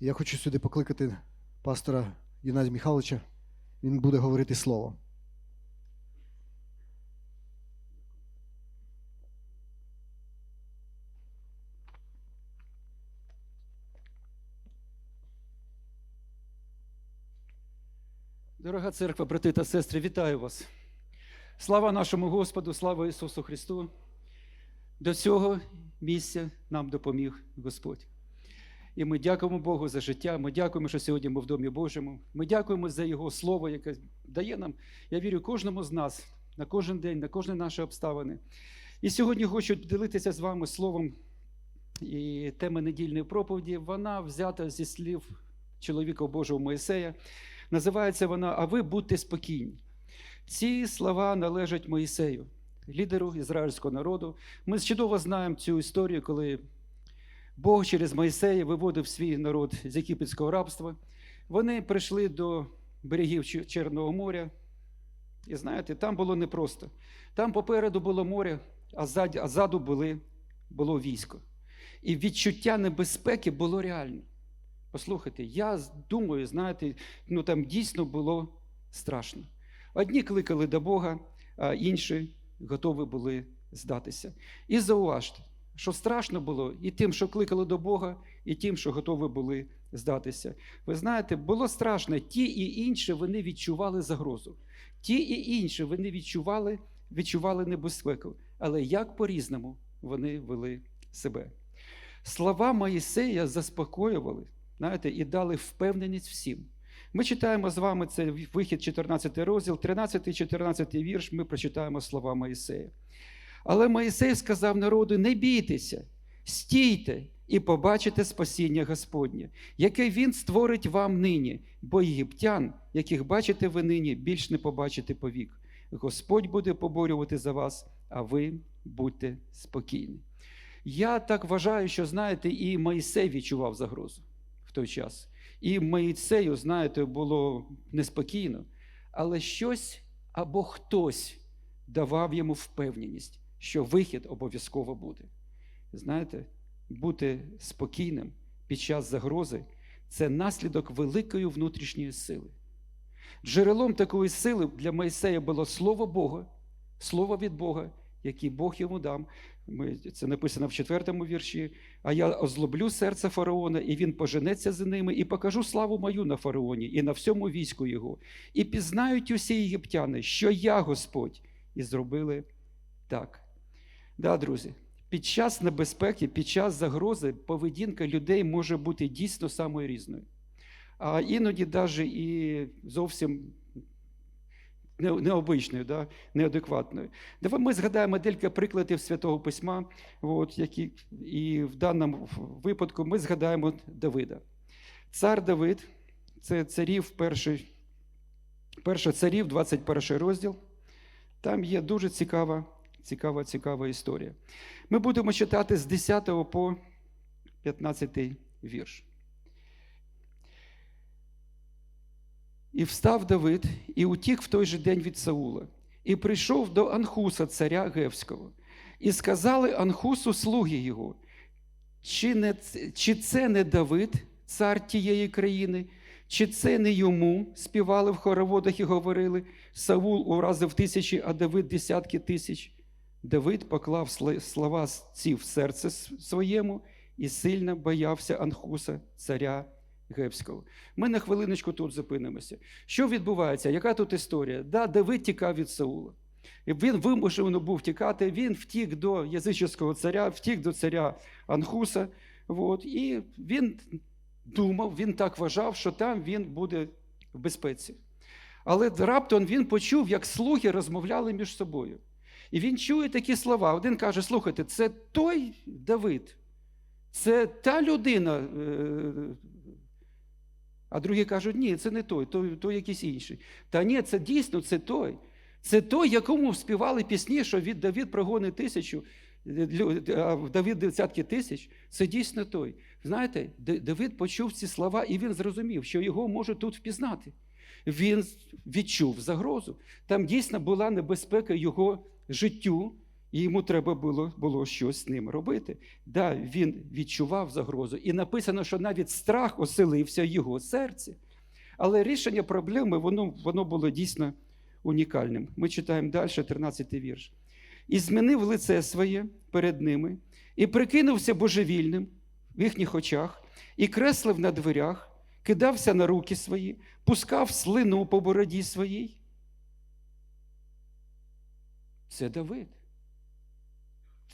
Я хочу сюди покликати пастора Геннадія Михайловича. Він буде говорити слово. Дорога церква, брати та сестри, вітаю вас. Слава нашому Господу, слава Ісусу Христу. До цього місця нам допоміг Господь. І ми дякуємо Богу за життя. Ми дякуємо, що сьогодні ми в Домі Божому. Ми дякуємо за Його Слово, яке дає нам, я вірю, кожному з нас на кожен день, на кожні наші обставини. І сьогодні хочу ділитися з вами словом і тема недільної проповіді. Вона взята зі слів чоловіка Божого Моїсея. Називається вона А ви будьте спокійні. Ці слова належать Моїсею, лідеру ізраїльського народу. Ми чудово знаємо цю історію, коли Бог через Моїсея виводив свій народ з єгипетського рабства. Вони прийшли до берегів Чорного моря. І знаєте, там було непросто. Там попереду було море, а ззаду були, було військо. І відчуття небезпеки було реальне. Послухайте, я думаю, знаєте, ну там дійсно було страшно. Одні кликали до Бога, а інші готові були здатися. І зауважте, що страшно було і тим, що кликали до Бога, і тим, що готові були здатися. Ви знаєте, було страшно, ті і інші вони відчували загрозу. Ті і інші вони відчували, відчували небезпеку. Але як по-різному вони вели себе. Слова Моїсея заспокоювали, знаєте, і дали впевненість всім. Ми читаємо з вами це вихід 14 розділ, 13-14 вірш, ми прочитаємо слова Моїсея. Але Моїсей сказав народу: не бійтеся, стійте і побачите спасіння Господнє, яке Він створить вам нині, бо єгиптян, яких бачите ви нині, більш не побачите повік. Господь буде поборювати за вас, а ви будьте спокійні. Я так вважаю, що знаєте, і Моїсей відчував загрозу в той час. І Моїсею, знаєте, було неспокійно, але щось або хтось давав йому впевненість, що вихід обов'язково буде. Знаєте, бути спокійним під час загрози це наслідок великої внутрішньої сили. Джерелом такої сили для Моїсея було Слово Бога, Слово від Бога, яке Бог йому дав. Це написано в четвертому вірші. А я озлоблю серце фараона, і він поженеться за ними, і покажу славу мою на фараоні і на всьому війську його. І пізнають усі єгиптяни, що я Господь, і зробили так. Да, друзі, під час небезпеки, під час загрози поведінка людей може бути дійсно самою різною. А іноді навіть і зовсім необичною, да, неадекватною. Давай ми згадаємо декілька прикладів Святого Письма, от, які, і в даному випадку ми згадаємо Давида. Цар Давид, це царів перший, перша царів, 21 розділ. Там є дуже цікава, цікава, цікава історія. Ми будемо читати з 10 по 15 вірш. І встав Давид і утік в той же день від Саула, і прийшов до Анхуса, царя Гевського, і сказали Анхусу слуги його, чи, не, чи це не Давид, цар тієї країни, чи це не йому співали в хороводах і говорили, Саул уразив тисячі, а Давид десятки тисяч. Давид поклав слова ці в серце своєму і сильно боявся Анхуса, царя Гевського. Ми на хвилиночку тут зупинимося. Що відбувається? Яка тут історія? Да, Давид тікав від Саула. Він вимушено був тікати, він втік до язичського царя, втік до царя Анхуса. От, і він думав, він так вважав, що там він буде в безпеці. Але раптом він почув, як слуги розмовляли між собою. І він чує такі слова. Один каже: слухайте, це той Давид, це та людина. е, А другі кажуть, ні, це не той, то, то якийсь інший. Та ні, це дійсно це той. Це той, якому співали пісні, що від Давід прогонить тисячу, а Давид десятки тисяч. Це дійсно той. Знаєте, Давид почув ці слова, і він зрозумів, що його можуть тут впізнати. Він відчув загрозу. Там дійсно була небезпека його життю, і йому треба було, було щось з ним робити. Да, він відчував загрозу, і написано, що навіть страх оселився в його серці. Але рішення проблеми воно, воно було дійсно унікальним. Ми читаємо далі, 13-й вірш. І змінив лице своє перед ними, і прикинувся божевільним в їхніх очах, і креслив на дверях, кидався на руки свої, пускав слину по бороді своїй. Це Давид.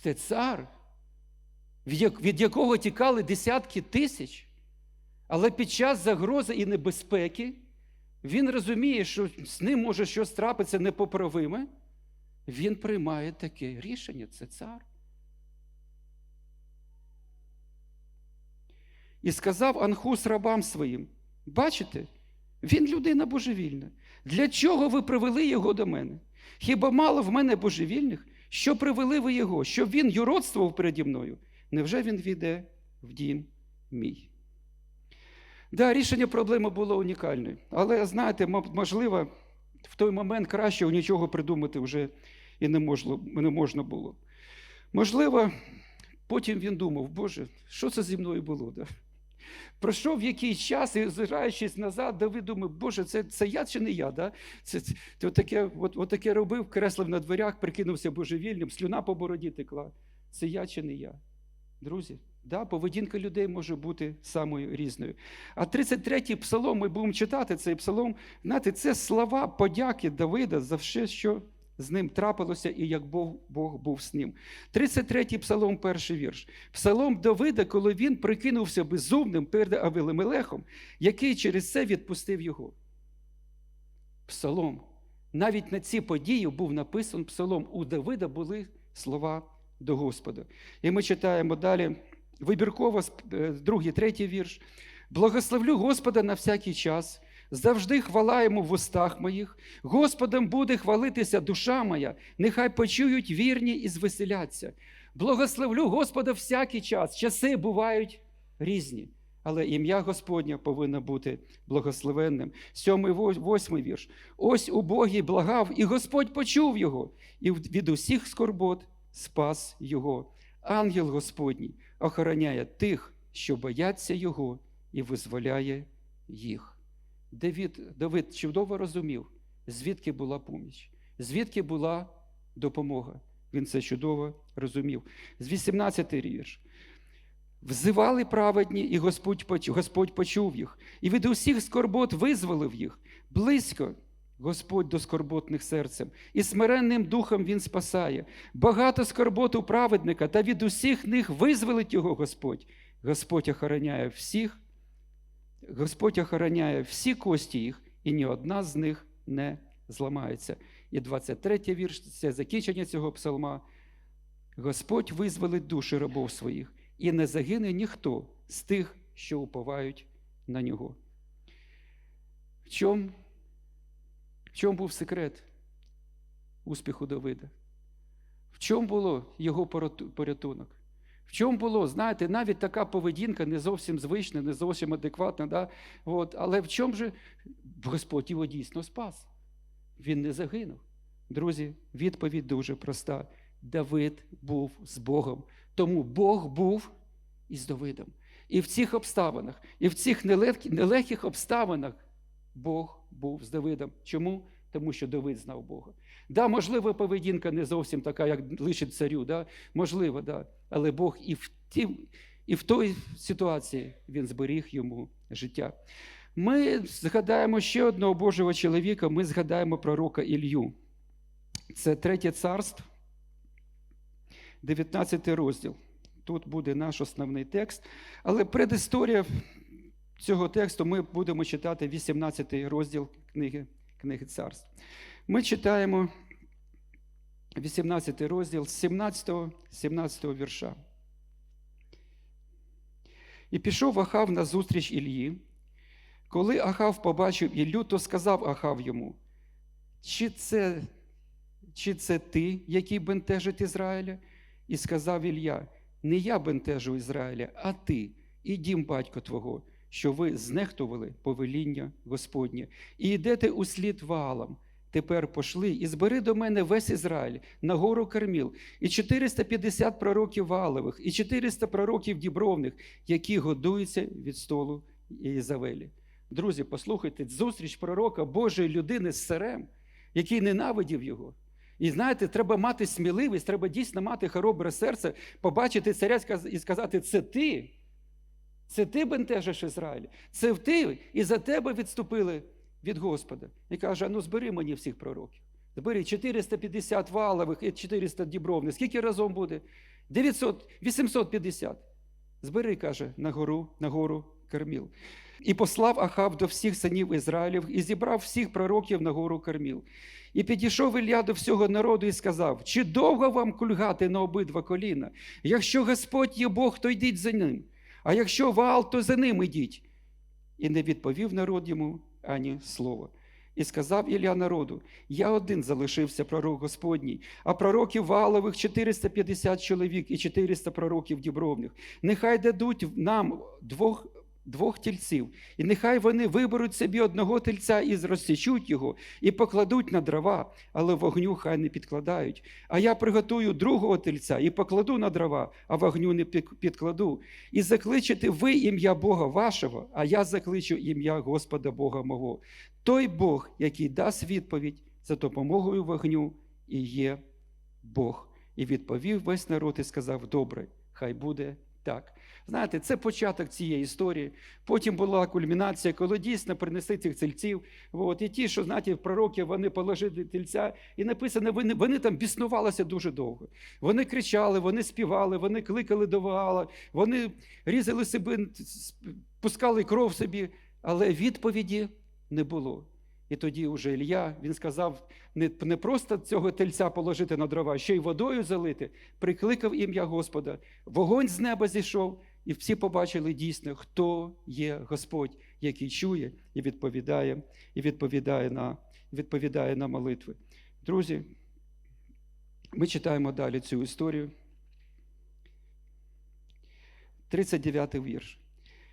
Це цар, від якого тікали десятки тисяч. Але під час загрози і небезпеки він розуміє, що з ним може щось трапитися непоправиме. Він приймає таке рішення це цар. І сказав Анхус рабам своїм: бачите, він людина божевільна. Для чого ви привели його до мене? Хіба мало в мене божевільних? Що привели ви його? Щоб він юродствував переді мною? Невже він війде в дім мій? Да, рішення проблеми було унікальне. Але знаєте, можливо, в той момент краще нічого придумати вже і не можна, не можна було. Можливо, потім він думав, Боже, що це зі мною було? Да? Пройшов якийсь час, і озираючись назад, Давид думав, Боже, це, це я чи не я? Да? Це, це, ти отаке, от, отаке робив, креслив на дверях, прикинувся божевільним, слюна по бороді текла. Це я чи не я? Друзі, да, поведінка людей може бути самою різною. А 33-й псалом, ми будемо читати цей псалом, знаєте, це слова подяки Давида за все, що з ним трапилося, і як Бог, Бог був з ним. 33-й псалом, перший вірш. Псалом Давида, коли він прикинувся безумним перед Авелемелехом, який через це відпустив його. Псалом. Навіть на ці події був написаний псалом. У Давида були слова до Господа. І ми читаємо далі вибірково, е, другий, третій вірш. Благословлю Господа на всякий час, завжди хвала йому в устах моїх. Господом буде хвалитися душа моя, нехай почують вірні і звеселяться. Благословлю Господа всякий час. Часи бувають різні. Але ім'я Господнє повинно бути благословенним. Сьомий, восьмий вірш. Ось убогий благав, і Господь почув його, і від усіх скорбот спас його. Ангел Господній охороняє тих, що бояться Його, і визволяє їх. Давид, Давид чудово розумів, звідки була поміч, звідки була допомога. Він це чудово розумів. З 18 вірш. Взивали праведні, і Господь, поч- Господь почув їх, і від усіх скорбот визволив їх. Близько Господь до скорботних серцем, і смиренним духом Він спасає. Багато скорбот у праведника, та від усіх них визволить його Господь. Господь охороняє всіх, Господь охороняє всі кості їх, і ні одна з них не зламається. І 23 вірш це закінчення цього псалма. Господь визволить душі рабов своїх, і не загине ніхто з тих, що уповають на нього. В чому, в чому був секрет успіху Давида? В чому було його порятунок? Чому було, знаєте, навіть така поведінка не зовсім звична, не зовсім адекватна, да? От, але в чому же Господь його дійсно спас? Він не загинув. Друзі, відповідь дуже проста. Давид був з Богом. Тому Бог був із Давидом. І в цих обставинах, і в цих нелегких обставинах Бог був з Давидом. Чому? Тому що Давид знав Бога. Да, можливо, поведінка не зовсім така, як лишить царю. Да? Можливо, да. але Бог і в, тім, і в той ситуації він зберіг йому життя. Ми згадаємо ще одного Божого чоловіка, ми згадаємо пророка Ілью. Це третє царство, 19 розділ. Тут буде наш основний текст. Але предісторія цього тексту ми будемо читати 18 розділ книги, книги царств. Ми читаємо 18 розділ з 17, 17 вірша. І пішов Ахав на зустріч Ілії. Коли Ахав побачив Іллю, то сказав Ахав йому: чи це, чи це ти, який бентежить Ізраїля? І сказав Ілля: Не я бентежу Ізраїля, а ти і дім батько твого, що ви знехтували повеління Господнє, і йдете услід валам. тепер пошли і збери до мене весь Ізраїль на гору Карміл, і 450 пророків Валових, і 400 пророків Дібровних, які годуються від столу Єзавелі. Друзі, послухайте, зустріч пророка Божої людини з царем, який ненавидів його. І знаєте, треба мати сміливість, треба дійсно мати хоробре серце, побачити царя і сказати: це ти. Це ти бентежиш Ізраїль, це ти, і за тебе відступили від Господа. І каже: ну збери мені всіх пророків. Збери 450 валових і 400 дібровних. Скільки разом буде? 900, 850. Збери, каже, на гору, на гору Карміл. І послав Ахав до всіх синів Ізраїлів і зібрав всіх пророків на гору Карміл. І підійшов Ілля до всього народу і сказав: Чи довго вам кульгати на обидва коліна? Якщо Господь є Бог, то йдіть за ним. А якщо вал, то за ним ідіть. І не відповів народ йому ані слова. І сказав Ілля народу: Я один залишився пророк Господній, а пророків валових 450 чоловік і 400 пророків дібровних. Нехай дадуть нам двох. Двох тільців, і нехай вони виберуть собі одного тельця і розсічуть його, і покладуть на дрова, але вогню хай не підкладають. А я приготую другого тельця і покладу на дрова, а вогню не підкладу. І закличете ви ім'я Бога вашого, а я закличу ім'я Господа Бога мого. Той Бог, який дасть відповідь за допомогою вогню, і є Бог. І відповів весь народ і сказав: Добре, хай буде так. Знаєте, це початок цієї історії. Потім була кульмінація, коли дійсно принесли цих цільців. От, і ті, що знаєте, пророки, вони положили тільця, і написано, вони, вони там біснувалися дуже довго. Вони кричали, вони співали, вони кликали до Ваала, вони різали себе, пускали кров собі, але відповіді не було. І тоді вже Ілля він сказав не, не просто цього тельця положити на дрова, ще й водою залити, прикликав ім'я Господа. Вогонь з неба зійшов, і всі побачили дійсно, хто є Господь, який чує і відповідає, і відповідає на, відповідає на молитви. Друзі, ми читаємо далі цю історію. 39 вірш.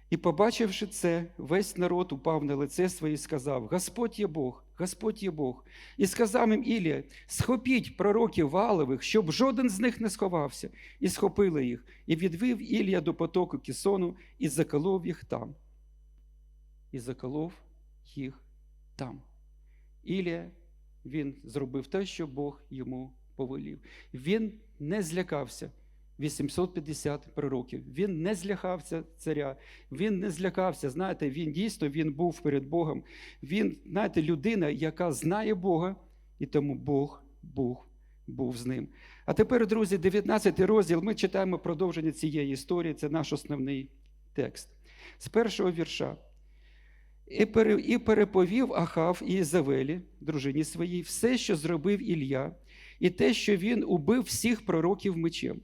І, побачивши це, весь народ упав на лице своє і сказав: Господь є Бог, Господь є Бог. І сказав їм Ілія: схопіть пророків валових, щоб жоден з них не сховався, і схопили їх, і відвів Ілія до потоку Кісону, і заколов їх там. І заколов їх там. Ілія, він зробив те, що Бог йому повелів. Він не злякався. 850 пророків. Він не злякався царя, він не злякався. Знаєте, він дійсно він був перед Богом. Він, знаєте, людина, яка знає Бога, і тому Бог був, був з ним. А тепер, друзі, 19 розділ. Ми читаємо продовження цієї історії. Це наш основний текст. З першого вірша. І переповів Ахав і Ізавелі, дружині своїй, все, що зробив Ілля, і те, що він убив всіх пророків мечем.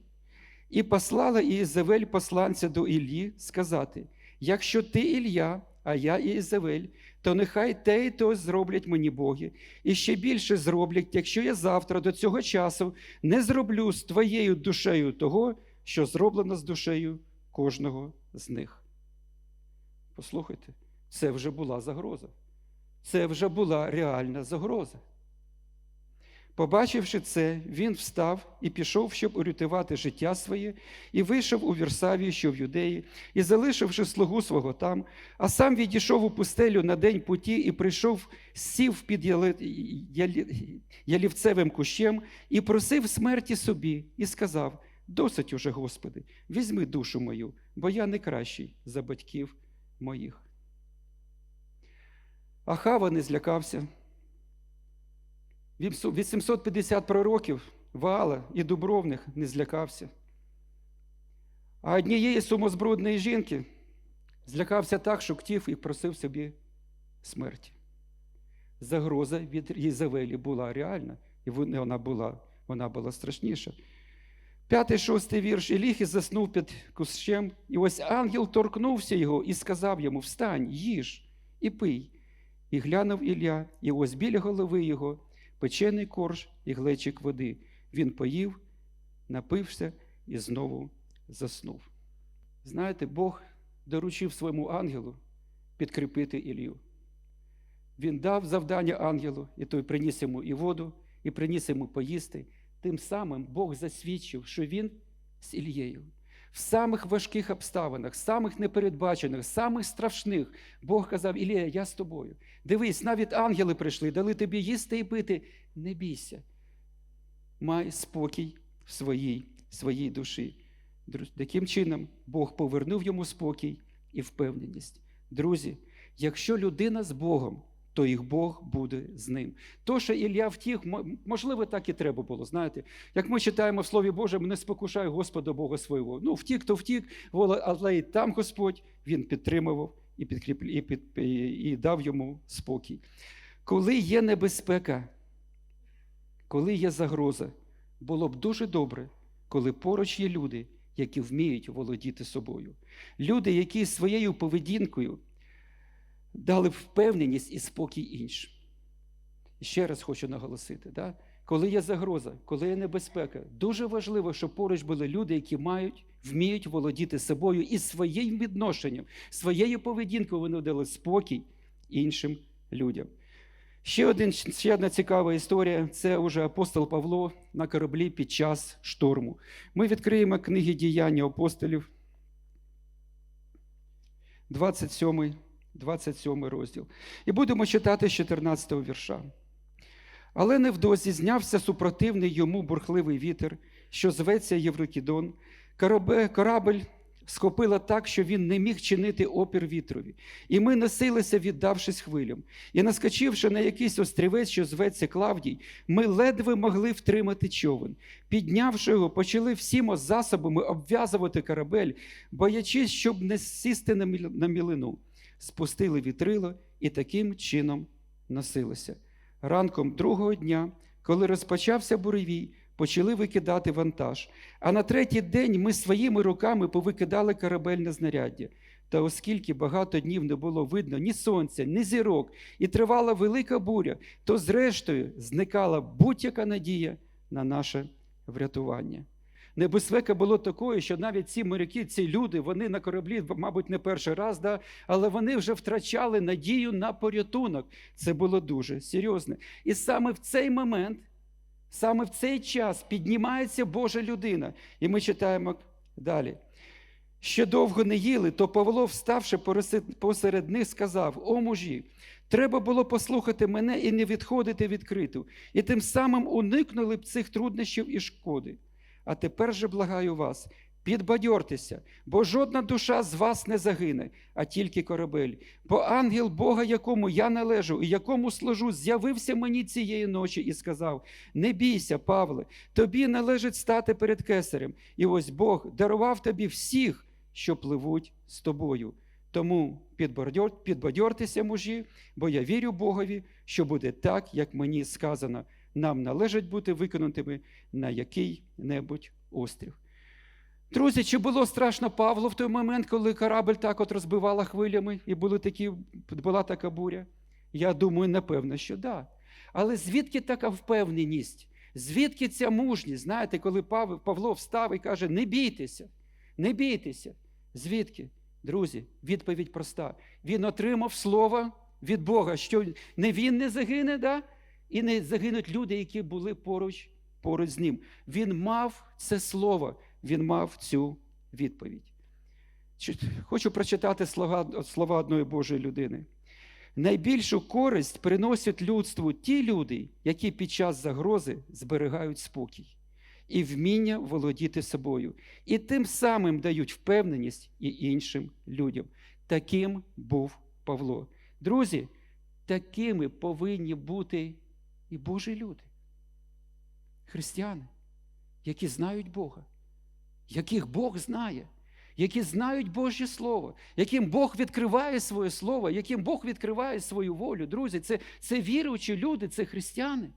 І послала Ієзавель посланця до Іллі сказати: якщо ти Ілля, а я Ієзавель, то нехай те і то зроблять мені боги, і ще більше зроблять, якщо я завтра до цього часу не зроблю з твоєю душею того, що зроблено з душею кожного з них. Послухайте, це вже була загроза. Це вже була реальна загроза. Побачивши це, він встав і пішов, щоб урятувати життя своє, і вийшов у Вірсавію, що в юдеї, і залишивши слугу свого там, а сам відійшов у пустелю на день путі і прийшов, сів під ялівцевим кущем і просив смерті собі, і сказав: Досить уже, Господи, візьми душу мою, бо я не кращий за батьків моїх. Ахава не злякався. 850 пророків Ваала і Дубровних не злякався. А однієї сумозбрудної жінки злякався так, що ктів і просив собі смерті. Загроза від Єзавелі була реальна, і вона була вона була страшніша. П'ятий шостий вірш Іліхі заснув під кущем, і ось ангел торкнувся його і сказав йому: Встань, їж і пий. І глянув Ілля, і ось біля голови його печений корж і глечик води. Він поїв, напився і знову заснув. Знаєте, Бог доручив своєму ангелу підкріпити Ілью. Він дав завдання ангелу, і той приніс йому і воду, і приніс йому поїсти. Тим самим Бог засвідчив, що він з Ілією. В самих важких обставинах, самих непередбачених, самих страшних, Бог казав: Ілія, я з тобою. Дивись, навіть ангели прийшли, дали тобі їсти і пити. Не бійся. Май спокій в своїй, своїй душі. Таким чином, Бог повернув йому спокій і впевненість. Друзі, якщо людина з Богом, то їх Бог буде з ним. То, що Ілля втік, можливо, так і треба було. Знаєте, як ми читаємо в Слові Божому, не спокушай Господа Бога свого. Ну, втік, то втік, але і там Господь він підтримував і, підкріп... і, під... і, і дав йому спокій. Коли є небезпека, коли є загроза, було б дуже добре, коли поруч є люди, які вміють володіти собою. Люди, які своєю поведінкою дали впевненість і спокій іншим. Ще раз хочу наголосити, да? коли є загроза, коли є небезпека, дуже важливо, щоб поруч були люди, які мають, вміють володіти собою і своїм відношенням, своєю поведінкою вони дали спокій іншим людям. Ще, один, ще одна цікава історія це уже апостол Павло на кораблі під час шторму. Ми відкриємо книги діяння апостолів, 27, 27 розділ. І будемо читати з 14 вірша. Але невдовзі знявся супротивний йому бурхливий вітер, що зветься Єврокідон. Корабе- Корабль схопила так, що він не міг чинити опір вітрові. І ми носилися, віддавшись хвилям. І наскочивши на якийсь острівець, що зветься Клавдій, ми ледве могли втримати човен. Піднявши його, почали всіма засобами обв'язувати корабель, боячись, щоб не сісти на мілину. Спустили вітрило і таким чином носилися. Ранком другого дня, коли розпочався буревій, почали викидати вантаж. А на третій день ми своїми руками повикидали корабельне знаряддя. Та оскільки багато днів не було видно ні сонця, ні зірок, і тривала велика буря, то зрештою зникала будь-яка надія на наше врятування. Небезпека було такою, що навіть ці моряки, ці люди, вони на кораблі, мабуть, не перший раз, да, але вони вже втрачали надію на порятунок. Це було дуже серйозно. І саме в цей момент, саме в цей час піднімається Божа людина. І ми читаємо далі. Ще довго не їли, то Павло, вставши посеред них, сказав: О мужі, треба було послухати мене і не відходити відкрито, і тим самим уникнули б цих труднощів і шкоди. А тепер же благаю вас, підбадьортеся, бо жодна душа з вас не загине, а тільки корабель. Бо ангел Бога, якому я належу і якому служу, з'явився мені цієї ночі і сказав: Не бійся, Павле, тобі належить стати перед кесарем. І ось Бог дарував тобі всіх, що пливуть з тобою. Тому підбадьортеся, мужі, бо я вірю Богові, що буде так, як мені сказано. Нам належить бути виконаними на який-небудь острів. Друзі, чи було страшно Павлу в той момент, коли корабль так от розбивала хвилями і були такі, була така буря? Я думаю, напевно, що да. Але звідки така впевненість? Звідки ця мужність? Знаєте, коли Павло встав і каже: не бійтеся, не бійтеся. Звідки? Друзі, відповідь проста. Він отримав слово від Бога, що не він не загине, да? І не загинуть люди, які були поруч, поруч з ним. Він мав це слово, він мав цю відповідь. Хочу прочитати слова, слова одної Божої людини. Найбільшу користь приносять людству ті люди, які під час загрози зберігають спокій і вміння володіти собою, і тим самим дають впевненість і іншим людям. Таким був Павло. Друзі, такими повинні бути і Божі люди, християни, які знають Бога, яких Бог знає, які знають Божє Слово, яким Бог відкриває своє Слово, яким Бог відкриває свою волю. Друзі, це, це віруючі люди, це християни.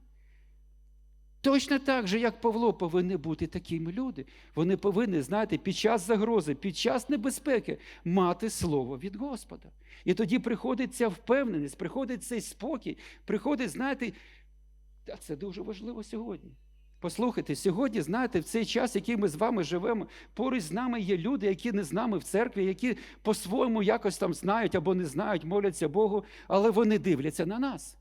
Точно так же, як Павло, повинні бути такими люди. Вони повинні, знаєте, під час загрози, під час небезпеки мати слово від Господа. І тоді приходить ця впевненість, приходить цей спокій, приходить, знаєте, а це дуже важливо сьогодні. Послухайте, сьогодні, знаєте, в цей час, який ми з вами живемо, поруч з нами є люди, які не з нами в церкві, які по-своєму якось там знають або не знають, моляться Богу, але вони дивляться на нас.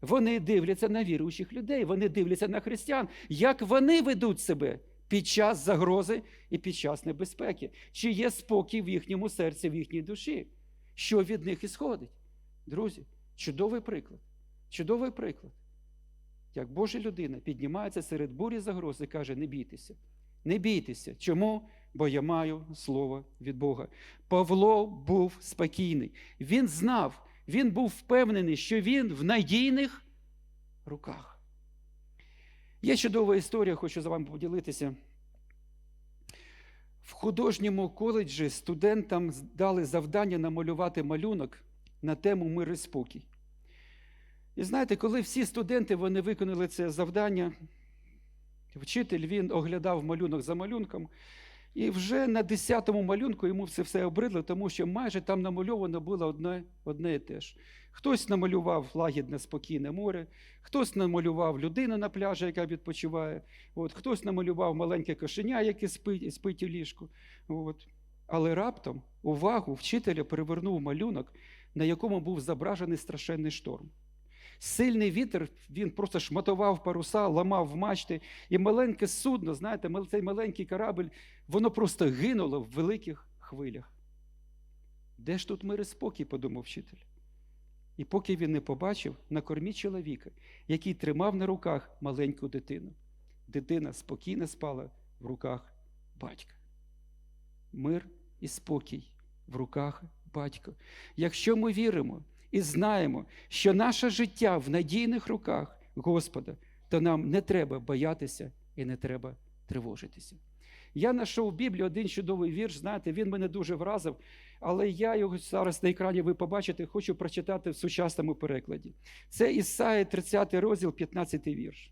Вони дивляться на віруючих людей, вони дивляться на християн, як вони ведуть себе під час загрози і під час небезпеки. Чи є спокій в їхньому серці, в їхній душі? Що від них ісходить? Друзі, чудовий приклад. Чудовий приклад. Як Божа людина піднімається серед бурі загроз і каже: не бійтеся, не бійтеся. Чому? Бо я маю слово від Бога. Павло був спокійний. Він знав, він був впевнений, що він в надійних руках. Є чудова історія, хочу з вами поділитися. В художньому коледжі студентам дали завдання намалювати малюнок на тему мир і спокій. І знаєте, коли всі студенти вони виконали це завдання, вчитель він оглядав малюнок за малюнком, і вже на 10-му малюнку йому це все обридло, тому що майже там намальовано було одне, одне і те ж. Хтось намалював лагідне спокійне море, хтось намалював людину на пляжі, яка відпочиває, от, хтось намалював маленьке кошеня, яке спить, спить у ліжку. От. Але раптом увагу вчителя привернув малюнок, на якому був зображений страшенний шторм. Сильний вітер, він просто шматував паруса, ламав мачти, і маленьке судно, знаєте, цей маленький корабль, воно просто гинуло в великих хвилях. Де ж тут мир і спокій, подумав вчитель. І поки він не побачив на кормі чоловіка, який тримав на руках маленьку дитину. Дитина спокійно спала в руках батька. Мир і спокій в руках батька. Якщо ми віримо і знаємо, що наше життя в надійних руках Господа, то нам не треба боятися і не треба тривожитися. Я знайшов в Біблії один чудовий вірш, знаєте, він мене дуже вразив, але я його зараз на екрані ви побачите, хочу прочитати в сучасному перекладі. Це Ісаї 30 розділ, 15 вірш.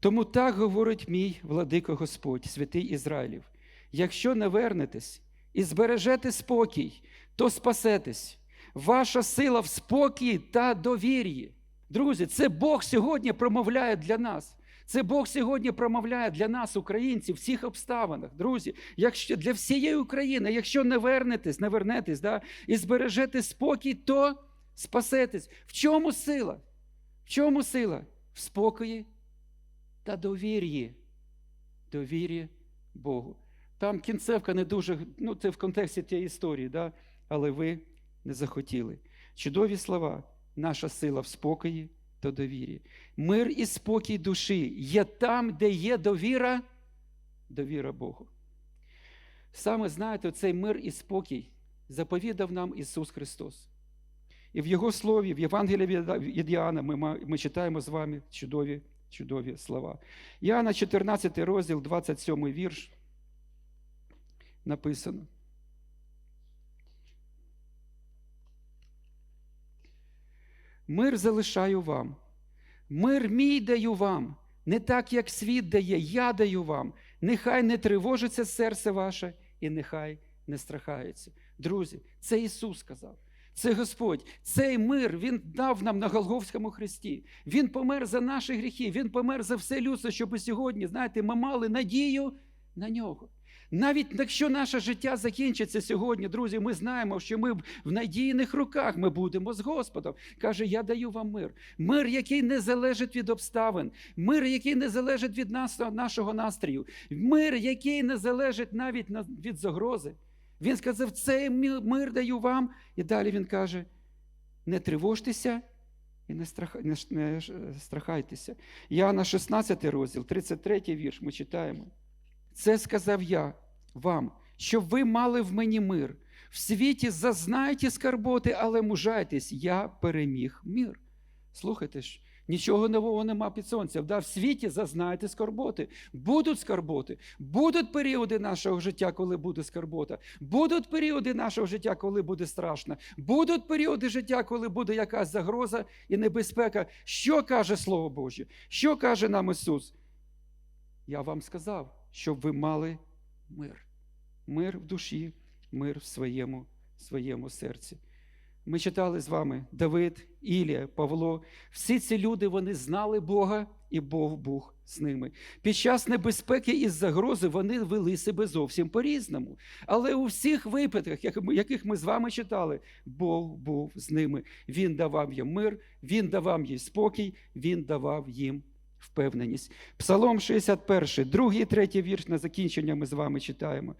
Тому так говорить мій владико Господь, святий Ізраїлів. Якщо не вернетесь і збережете спокій, то спасетесь. Ваша сила в спокій та довір'ї. Друзі, це Бог сьогодні промовляє для нас. Це Бог сьогодні промовляє для нас, українців, в всіх обставинах. Друзі, якщо для всієї України, якщо не вернетесь, не вернетесь, да, і збережете спокій, то спасетесь. В чому сила? В чому сила? В спокої та довір'ї. Довір'ї Богу. Там кінцевка не дуже, ну це в контексті тієї історії, да? Але ви не захотіли. Чудові слова, наша сила в спокої та довірі. Мир і спокій душі є там, де є довіра, довіра Богу. Саме знаєте, цей мир і спокій заповідав нам Ісус Христос. І в Його слові, в Євангелії від Іоанна ми, ми читаємо з вами чудові, чудові слова. Іоанна 14 розділ, 27 вірш написано. Мир залишаю вам. Мир мій даю вам, не так, як світ дає, я даю вам. Нехай не тривожиться серце ваше і нехай не страхається. Друзі, це Ісус сказав. Це Господь, цей мир Він дав нам на Голговському хресті. Він помер за наші гріхи, Він помер за все людство, щоб сьогодні, знаєте, ми мали надію на нього. Навіть якщо наше життя закінчиться сьогодні, друзі, ми знаємо, що ми в надійних руках ми будемо з Господом. Каже, я даю вам мир. Мир, який не залежить від обставин, мир, який не залежить від нас, нашого настрою, мир, який не залежить навіть від загрози. Він сказав, цей мир даю вам. І далі він каже: не тривожтеся і не, страх... не, страхайтеся. Іоанна 16 розділ, 33 вірш, ми читаємо. Це сказав я вам, щоб ви мали в мені мир. В світі зазнайте скарботи, але мужайтесь, я переміг мир. Слухайте ж, нічого нового нема під сонцем. Да? В світі зазнайте скорботи. Будуть скорботи, будуть періоди нашого життя, коли буде скорбота, будуть періоди нашого життя, коли буде страшно, будуть періоди життя, коли буде якась загроза і небезпека. Що каже Слово Боже? Що каже нам Ісус? Я вам сказав, щоб ви мали мир. Мир в душі, мир в своєму, своєму серці. Ми читали з вами Давид, Ілія, Павло. Всі ці люди вони знали Бога і Бог був з ними. Під час небезпеки і загрози вони вели себе зовсім по-різному. Але у всіх випадках, яких ми з вами читали, Бог був з ними. Він давав їм мир, він давав їм спокій, він давав їм впевненість. Псалом 61, другий третій вірш на закінчення ми з вами читаємо.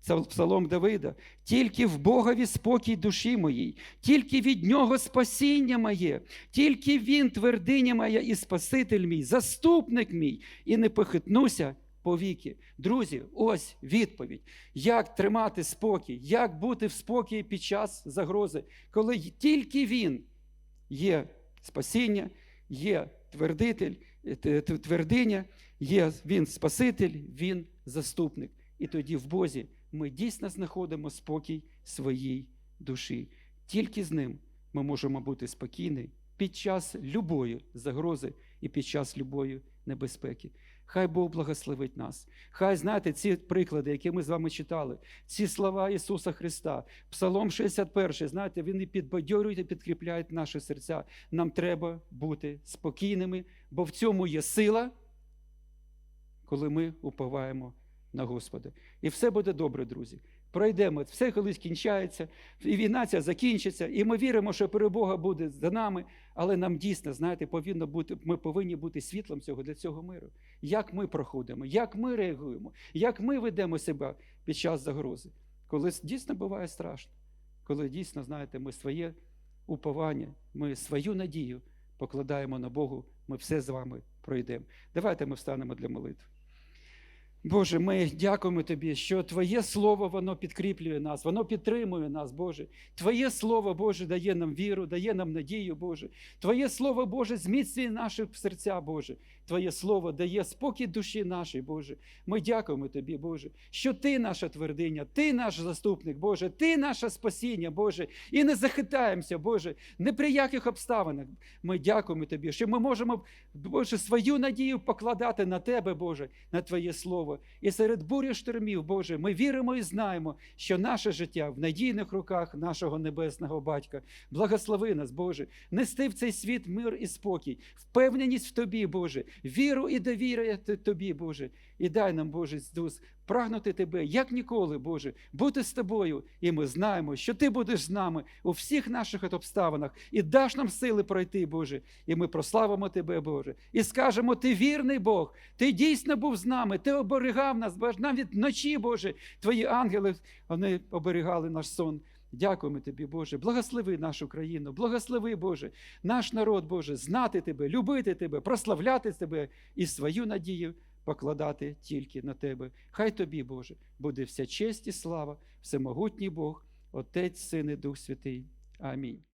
Це псалом Давида. Тільки в Богові спокій душі моїй, тільки від нього спасіння моє, тільки він твердиня моя і Спаситель мій, заступник мій, і не похитнуся повіки. Друзі, ось відповідь. Як тримати спокій, як бути в спокої під час загрози, коли тільки він є спасіння, є твердитель, твердиня, є він Спаситель, він заступник. І тоді в Бозі ми дійсно знаходимо спокій своїй душі. Тільки з ним ми можемо бути спокійні під час любої загрози і під час любої небезпеки. Хай Бог благословить нас. Хай знаєте ці приклади, які ми з вами читали, ці слова Ісуса Христа, Псалом 61, знаєте, вони підбадьорюють і підкріпляють наші серця. Нам треба бути спокійними, бо в цьому є сила, коли ми уповаємо на Господа. І все буде добре, друзі. Пройдемо, все колись кінчається, і війна ця закінчиться, і ми віримо, що перемога буде за нами, але нам дійсно, знаєте, повинно бути, ми повинні бути світлом цього для цього миру. Як ми проходимо, як ми реагуємо, як ми ведемо себе під час загрози, коли дійсно буває страшно, коли дійсно, знаєте, ми своє уповання, ми свою надію покладаємо на Богу, ми все з вами пройдемо. Давайте ми встанемо для молитви. Боже, ми дякуємо Тобі, що Твоє Слово воно підкріплює нас, воно підтримує нас, Боже. Твоє Слово, Боже, дає нам віру, дає нам надію, Боже. Твоє Слово, Боже, зміцнює наші серця, Боже. Твоє Слово дає спокій душі нашій, Боже. Ми дякуємо Тобі, Боже, що Ти наша твердиня, Ти наш заступник, Боже, Ти наше спасіння, Боже. І не захитаємося, Боже, ні при яких обставинах. Ми дякуємо Тобі, що ми можемо, Боже, свою надію покладати на Тебе, Боже, на Твоє Слово. І серед бурі штормів, Боже, ми віримо і знаємо, що наше життя в надійних руках нашого небесного батька. Благослови нас, Боже, нести в цей світ мир і спокій, впевненість в Тобі, Боже, віру і довір'я Тобі, Боже. І дай нам, Боже, Ісус, прагнути Тебе, як ніколи, Боже, бути з Тобою. І ми знаємо, що Ти будеш з нами у всіх наших обставинах і даш нам сили пройти, Боже. І ми прославимо Тебе, Боже. І скажемо, Ти вірний Бог, Ти дійсно був з нами, Ти оберігав нас, Боже, навіть вночі, Боже, Твої ангели вони оберігали наш сон. Дякуємо Тобі, Боже. Благослови нашу країну, благослови, Боже, наш народ, Боже, знати Тебе, любити Тебе, прославляти Тебе і свою надію покладати тільки на Тебе. Хай Тобі, Боже, буде вся честь і слава, всемогутній Бог, Отець, Син і Дух Святий. Амінь.